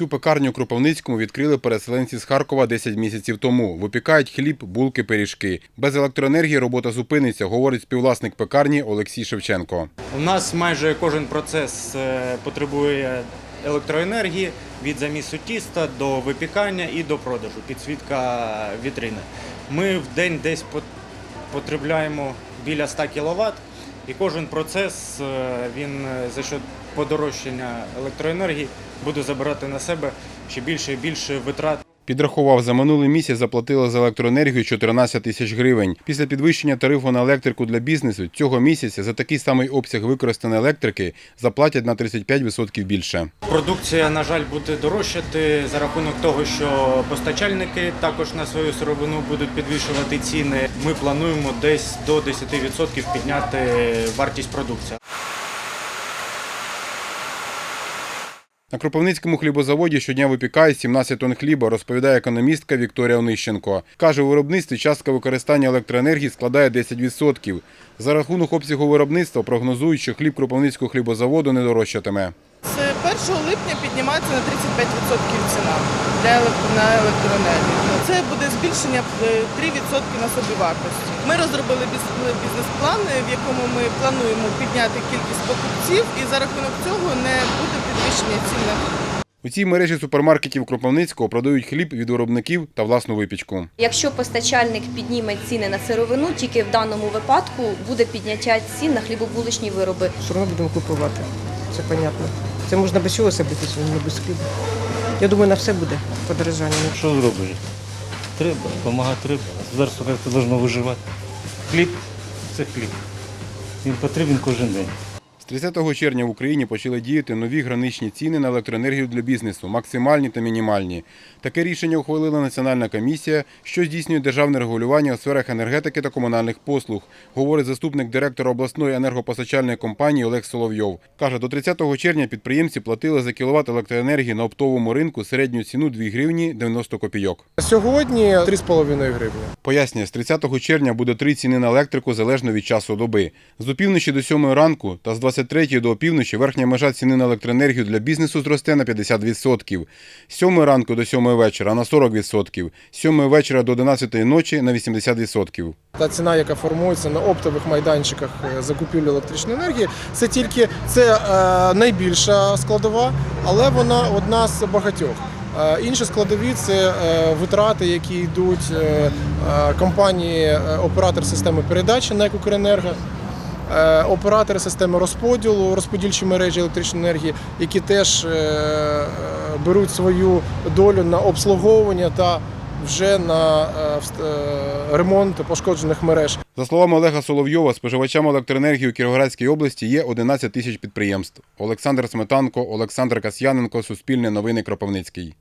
Цю пекарню у Кропивницькому відкрили переселенці з Харкова 10 місяців тому. Випікають хліб, булки, пиріжки. Без електроенергії робота зупиниться, говорить співвласник пекарні Олексій Шевченко. У нас майже кожен процес е, потребує електроенергії від замісу тіста до випікання і до продажу, підсвітка вітрини. Ми в день десь пот- потребляємо біля 100 кВт, і кожен процес е, він е, за счет подорожчання електроенергії буде забирати на себе ще більше і більше витрат. Підрахував, за минулий місяць заплатили за електроенергію 14 тисяч гривень. Після підвищення тарифу на електрику для бізнесу цього місяця за такий самий обсяг використаної електрики заплатять на 35% більше. Продукція, на жаль, буде дорожчати за рахунок того, що постачальники також на свою сировину будуть підвищувати ціни. Ми плануємо десь до 10% підняти вартість продукції. На Кропивницькому хлібозаводі щодня випікає 17 тонн хліба, розповідає економістка Вікторія Онищенко. Каже, у виробництві частка використання електроенергії складає 10%. За рахунок обсягу виробництва прогнозують, що хліб Кропивницького хлібозаводу не дорожчатиме. З 1 липня піднімається на 35% ціна для електроенергії. Це буде збільшення е, 3% на собівартості. Ми розробили бізнес-план, в якому ми плануємо підняти кількість покупців, і за рахунок цього не буде підвищення цін на. У цій мережі супермаркетів Кропивницького продають хліб від виробників та власну випічку. Якщо постачальник підніме ціни на сировину, тільки в даному випадку буде підняття цін на хлібобуличні вироби. Одно будемо купувати. Це понятно. Це можна без чого себе не без хліба. Я думаю, на все буде подорожання. Що зробиш? Треба, допомагати треба. Зараз як виживати. Хліб це хліб. Він потрібен кожен день. З 30 червня в Україні почали діяти нові граничні ціни на електроенергію для бізнесу, максимальні та мінімальні. Таке рішення ухвалила Національна комісія, що здійснює державне регулювання у сферах енергетики та комунальних послуг, говорить заступник директора обласної енергопостачальної компанії Олег Соловйов. Каже, до 30 червня підприємці платили за кіловат електроенергії на оптовому ринку середню ціну 2 гривні 90 копійок. Сьогодні 3,5 гривні. Пояснює, з 30 червня буде три ціни на електрику залежно від часу доби. З опівночі до 7 ранку та з 23 до опівночі верхня межа ціни на електроенергію для бізнесу зросте на 50%. З 7 ранку до 7 вечора на 40%. З 7 вечора до 11 ночі на 80%. Та ціна, яка формується на оптових майданчиках е, закупівлі електричної енергії, це тільки це е, найбільша складова, але вона одна з багатьох. Е, Інші складові це витрати, які йдуть компанії оператор системи передачі НЕК «Укренерго», оператори системи розподілу, розподільчі мережі електричної енергії, які теж е, е, беруть свою долю на обслуговування та вже на е, е, ремонт пошкоджених мереж. За словами Олега Соловйова, споживачами електроенергії у Кіровоградській області є 11 тисяч підприємств. Олександр Сметанко, Олександр Касьяненко, Суспільне новини Кропивницький.